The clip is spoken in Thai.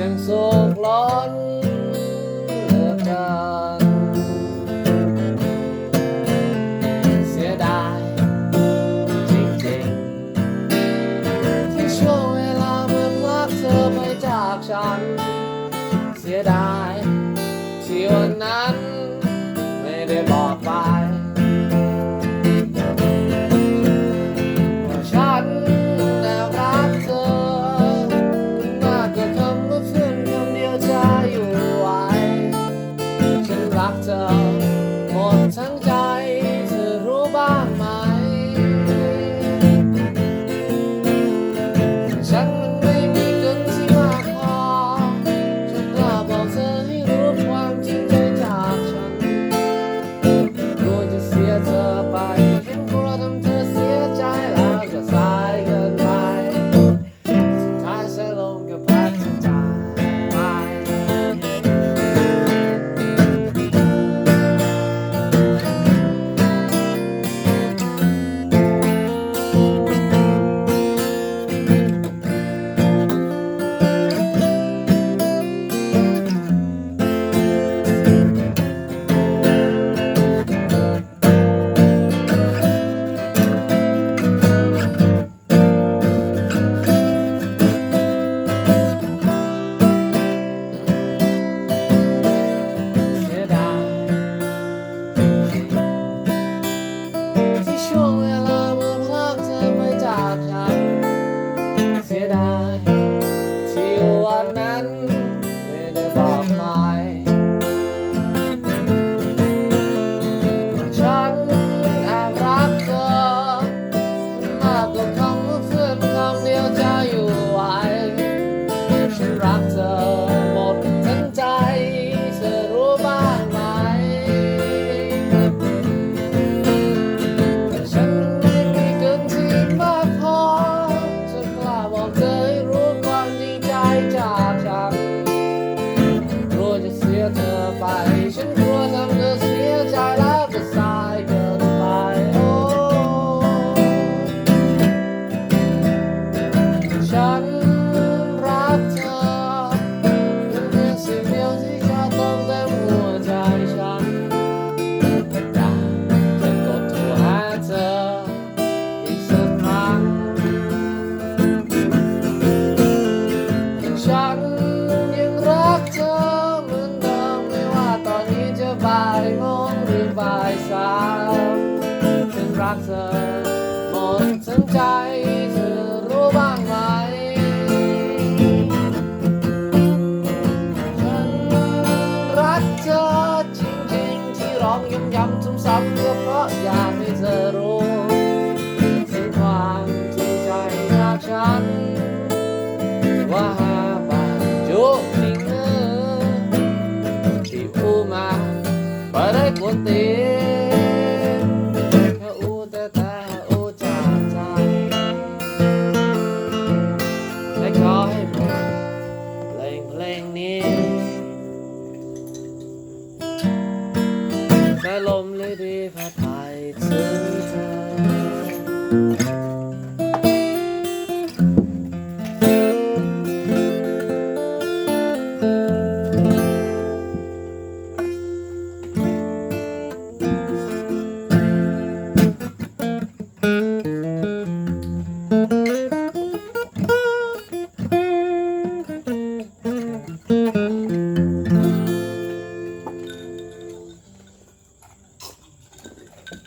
ฉันโศกร้อนเลือเกันเสียดายจริงๆ ที่ช่วงเวลาเมื่อรักเธอไปจากฉัน เสียดายที่วันนั้นไม่ได้บอกไป กเธอหมดทั้ใจเธอรู้บ้างไหม ฉันรักเธอจริงๆที่ร้องย้ำๆซ้ำเพื่อเพราะอยากให้เธอรู้ถึงความจริใจจากฉัน ว่าหาบจุจริงเนอที่อู้มาไม่ได้กนตี